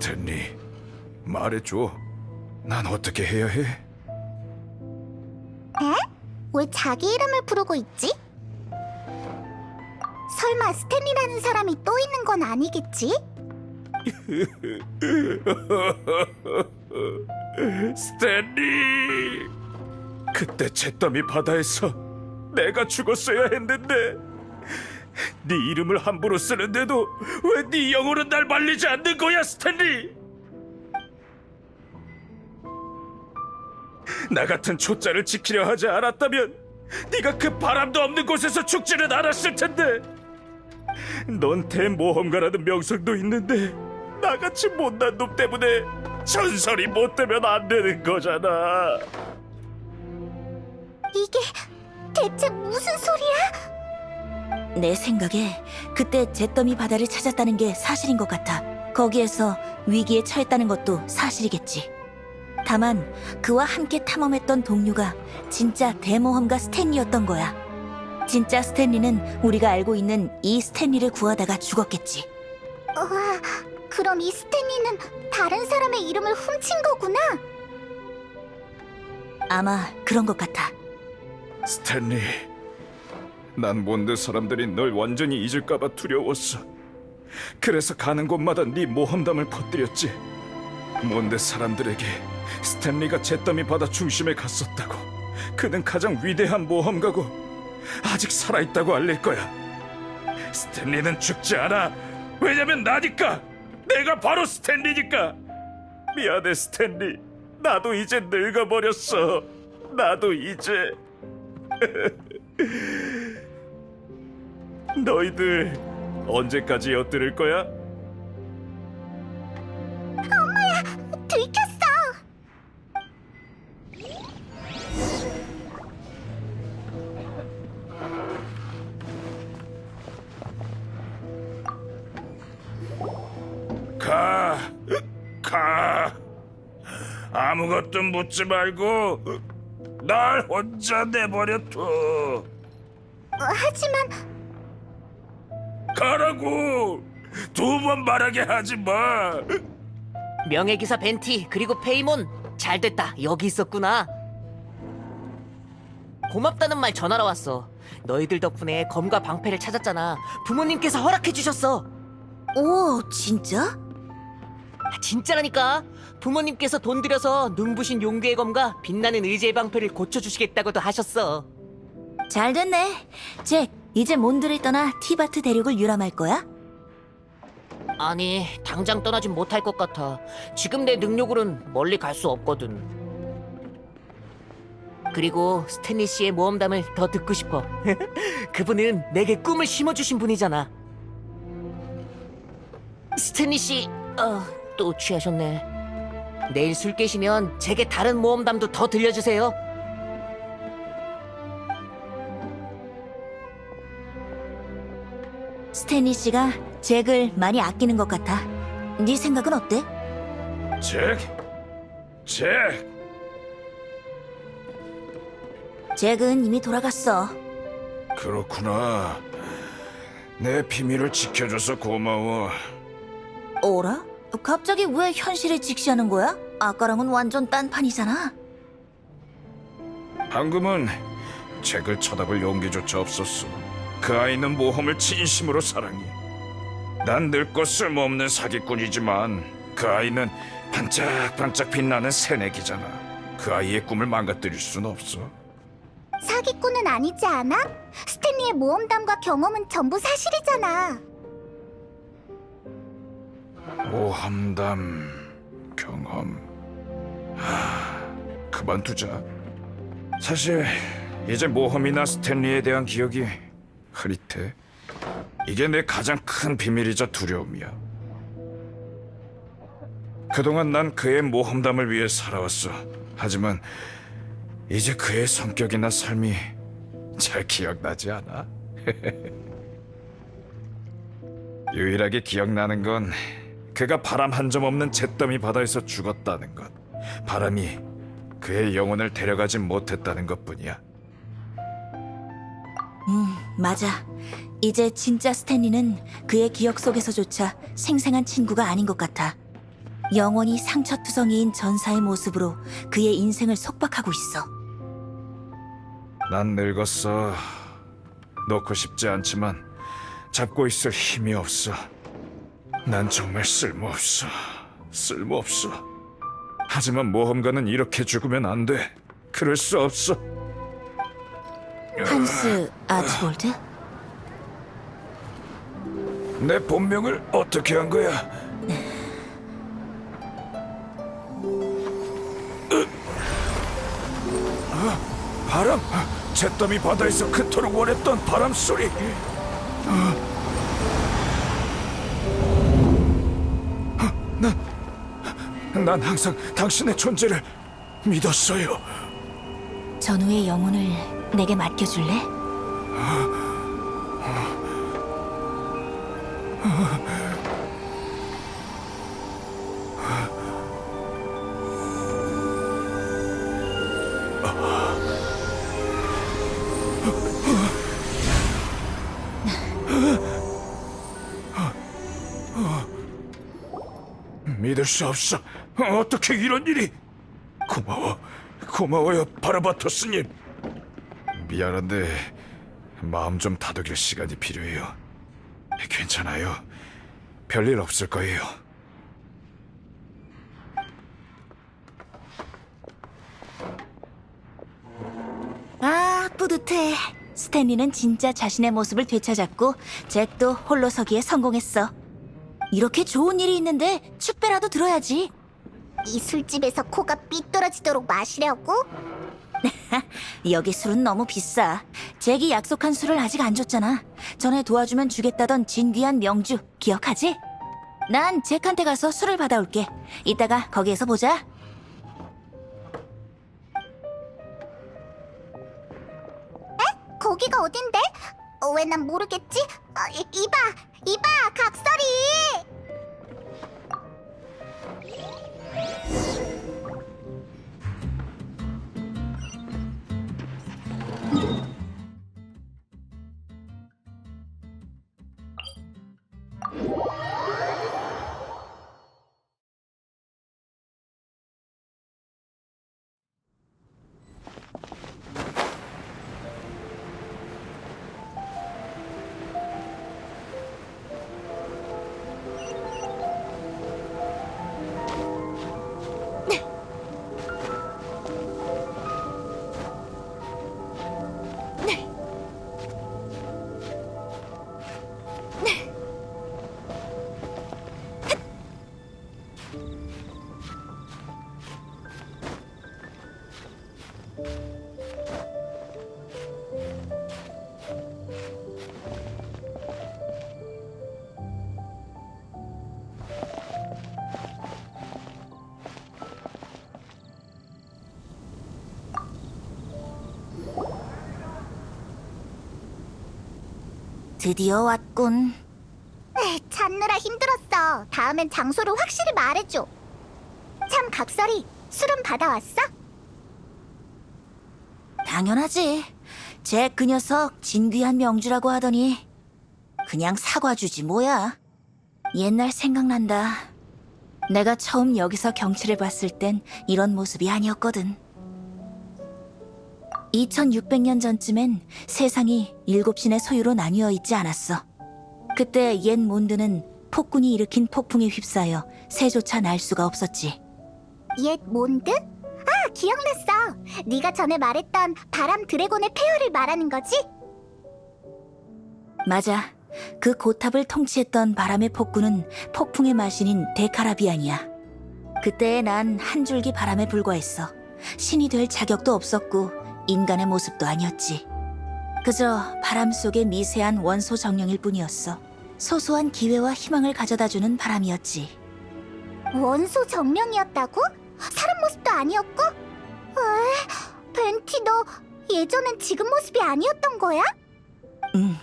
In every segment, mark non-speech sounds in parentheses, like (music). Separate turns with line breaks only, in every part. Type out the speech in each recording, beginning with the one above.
스탠리, 말해줘. 난 어떻게 해야 해?
왜 자기 이름을 부르고 있지? 설마 스탠리라는 사람이 또 있는 건 아니겠지? (laughs)
스탠리! 그때 잿더미 바다에서 내가 죽었어야 했는데 네 이름을 함부로 쓰는데도 왜 네 영혼은 날 말리지 않는 거야, 스탠리? 나 같은 초짜를 지키려 하지 않았다면 네가 그 바람도 없는 곳에서 죽지는 않았을 텐데 넌 대모험가라는 명성도 있는데 나같이 못난 놈 때문에 전설이 못 되면 안 되는 거잖아
이게 대체 무슨 소리야?
내 생각에 그때 잿더미 바다를 찾았다는 게 사실인 것 같아. 거기에서 위기에 처했다는 것도 사실이겠지. 다만 그와 함께 탐험했던 동료가 진짜 대모험가 스탠리였던 거야. 진짜 스탠리는 우리가 알고 있는 이 스탠리를 구하다가 죽었겠지.
우와, 그럼 이 스탠리는 다른 사람의 이름을 훔친 거구나?
아마 그런 것 같아.
스탠리 난 몬드 사람들이 널 완전히 잊을까봐 두려웠어. 그래서 가는 곳마다 네 모험담을 퍼뜨렸지. 몬드 사람들에게 스탠리가 잿더미 바다 중심에 갔었다고. 그는 가장 위대한 모험가고 아직 살아있다고 알릴 거야. 스탠리는 죽지 않아. 왜냐면 나니까. 내가 바로 스탠리니까. 미안해 스탠리. 나도 이제 늙어버렸어. 나도 이제 (laughs) 너희들 언제까지 엿들을 거야?
들켰어!
가, 가. 아무것도 묻지 말고 날 혼자 내버려 둬.
어, 하지만
가라고. 두 번 말하게 하지 마.
명예기사 벤티 그리고 페이몬 잘 됐다 여기 있었구나 고맙다는 말 전하러 왔어 너희들 덕분에 검과 방패를 찾았잖아 부모님께서 허락해 주셨어
오, 진짜?
진짜라니까 부모님께서 돈 들여서 눈부신 용괴의 검과 빛나는 의제의 방패를 고쳐주시겠다고도 하셨어
잘 됐네. 잭, 이제 몬드를 떠나 티바트 대륙을 유람할 거야?
아니 당장 떠나진 못할 것 같아. 지금 내 능력으론 멀리 갈 수 없거든. 그리고 스탠리 씨의 모험담을 더 듣고 싶어. (laughs) 그분은 내게 꿈을 심어주신 분이잖아. 스탠리 씨, 어, 또 취하셨네. 내일 술 깨시면 제게 다른 모험담도 더 들려주세요
스탠리 씨가 잭을 많이 아끼는 것 같아. 네 생각은 어때?
잭, 잭.
잭은 이미 돌아갔어.
그렇구나. 내 비밀을 지켜줘서 고마워.
어라? 갑자기 왜 현실을 직시하는 거야? 아까랑은 완전 딴판이잖아.
방금은 잭을 쳐다볼 용기조차 없었어. 그 아이는 모험을 진심으로 사랑해. 난 늙고 쓸모없는 사기꾼이지만 그 아이는 반짝반짝 빛나는 새내기잖아. 그 아이의 꿈을 망가뜨릴 순 없어.
사기꾼은 아니지 않아? 스탠리의 모험담과 경험은 전부 사실이잖아.
모험담 경험. 하, 그만두자. 사실 이제 모험이나 스탠리에 대한 기억이 흐릿해. 이게 내 가장 큰 비밀이자 두려움이야. 그동안 난 그의 모험담을 위해 살아왔어. 하지만 이제 그의 성격이나 삶이 잘 기억나지 않아. (laughs) 유일하게 기억나는 건 그가 바람 한 점 없는 잿더미 바다에서 죽었다는 것. 바람이 그의 영혼을 데려가지 못했다는 것뿐이야.
음, 맞아. 이제 진짜 스탠리는 그의 기억 속에서조차 생생한 친구가 아닌 것 같아. 영원히 상처투성이인 전사의 모습으로 그의 인생을 속박하고 있어.
난 늙었어. 놓고 싶지 않지만 잡고 있을 힘이 없어. 난 정말 쓸모없어. 쓸모없어. 하지만 모험가는 이렇게 죽으면 안 돼. 그럴 수 없어.
한스 아치볼드?
내 본명을 어떻게 한 거야? 어, 바람! 잿더미 바다에서 그토록 원했던 바람 소리! 어, 난, 난 항상 당신의 존재를 믿었어요.
전우의 영혼을 내게 맡겨줄래?
믿을 수 없어. 어떻게 이런 일이? 고마워, 고마워요, 바라바토스님. 미안한데 마음 좀 다독일 시간이 필요해요. 괜찮아요. 별일 없을 거예요.
아, 뿌듯해. 스탠리는 진짜 자신의 모습을 되찾았고 잭도 홀로 서기에 성공했어. 이렇게 좋은 일이 있는데 축배라도 들어야지.
이 술집에서 코가 삐뚤어지도록 마시려고? (laughs)
여기 술은 너무 비싸. 잭이 약속한 술을 아직 안 줬잖아. 전에 도와주면 주겠다던 진귀한 명주 기억하지? 난 잭한테 가서 술을 받아올게. 이따가 거기에서 보자.
거기가 어딘데? 어, 왜 난 모르겠지? 아, 이, 이봐, 이봐, 각설이!
드디어 왔군.
에이, 찾느라 힘들었어. 다음엔 장소를 확실히 말해줘. 참, 각설이, 술은 받아왔어?
당연하지. 잭그 녀석 진귀한 명주라고 하더니 그냥 사과 주지 뭐야. 옛날 생각난다. 내가 처음 여기서 경치를 봤을 땐 이런 모습이 아니었거든. 2600년 전쯤엔 세상이 일곱 신의 소유로 나뉘어 있지 않았어. 그때 옛 몬드는 폭군이 일으킨 폭풍에 휩싸여 새조차 날 수가 없었지.
옛 몬드? 아, 기억났어. 네가 전에 말했던 바람 드래곤의 폐허를 말하는 거지?
맞아. 그 고탑을 통치했던 바람의 폭군은 폭풍의 마신인 데카라비안이야. 그때 난한 줄기 바람에 불과했어. 신이 될 자격도 없었고 인간의 모습도 아니었지. 그저 바람 속의 미세한 원소 정령일 뿐이었어. 소소한 기회와 희망을 가져다주는 바람이었지.
원소 정령이었다고? 사람 모습도 아니었고? 에, 벤티 너 예전엔 지금 모습이 아니었던 거야?
응.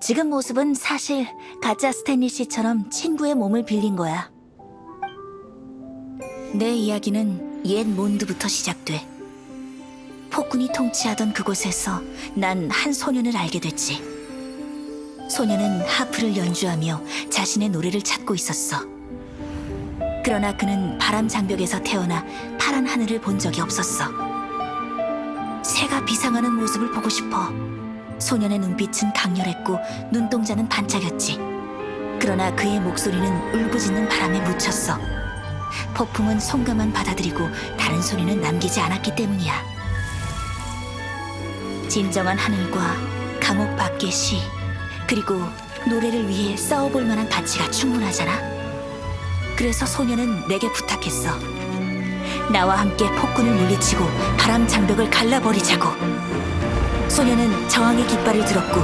지금 모습은 사실 가짜 스탠리 씨처럼 친구의 몸을 빌린 거야. 내 이야기는 옛 몬드부터 시작돼. 폭군이 통치하던 그곳에서 난 한 소년을 알게 됐지. 소년은 하프를 연주하며 자신의 노래를 찾고 있었어. 그러나 그는 바람 장벽에서 태어나 파란 하늘을 본 적이 없었어. 새가 비상하는 모습을 보고 싶어. 소년의 눈빛은 강렬했고 눈동자는 반짝였지. 그러나 그의 목소리는 울부짖는 바람에 묻혔어. 폭풍은 송가만 받아들이고 다른 소리는 남기지 않았기 때문이야. 진정한 하늘과 감옥 밖의 시, 그리고 노래를 위해 싸워볼 만한 가치가 충분하잖아. 그래서 소년은 내게 부탁했어. 나와 함께 폭군을 물리치고 바람 장벽을 갈라버리자고. 소녀는 저항의 깃발을 들었고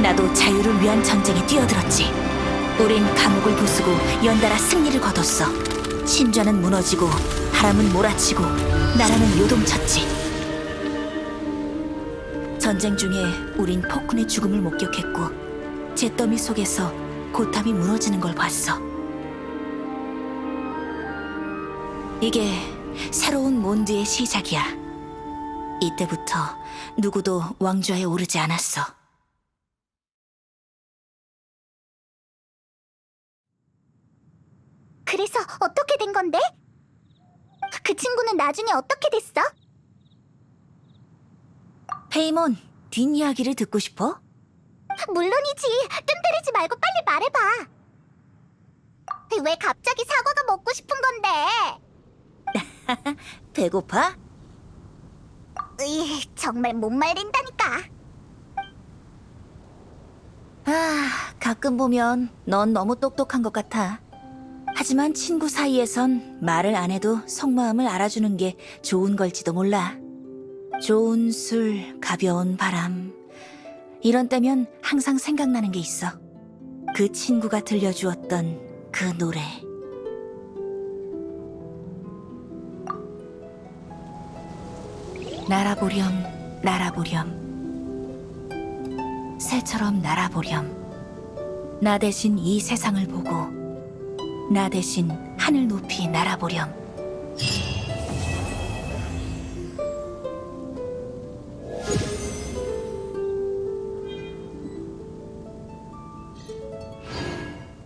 나도 자유를 위한 전쟁에 뛰어들었지. 우린 감옥을 부수고 연달아 승리를 거뒀어. 신좌는 무너지고 바람은 몰아치고 나라는 요동쳤지. 전쟁 중에 우린 폭군의 죽음을 목격했고 잿더미 속에서 고탑이 무너지는 걸 봤어. 이게 새로운 몬드의 시작이야. 이때부터 누구도 왕좌에 오르지 않았어.
그래서 어떻게 된 건데? 그 친구는 나중에 어떻게 됐어?
페이몬, 뒷이야기를 듣고 싶어?
물론이지. 뜸 들이지 말고 빨리 말해봐. 왜 갑자기 사과가 먹고 싶은 건데? (laughs)
배고파?
으이, 정말 못 말린다니까.
아, 가끔 보면 넌 너무 똑똑한 것 같아. 하지만 친구 사이에선 말을 안 해도 속마음을 알아주는 게 좋은 걸지도 몰라. 좋은 술, 가벼운 바람. 이런 때면 항상 생각나는 게 있어. 그 친구가 들려주었던 그 노래. 날아보렴, 날아보렴. 새처럼 날아보렴. 나 대신 이 세상을 보고 나 대신 하늘 높이 날아보렴.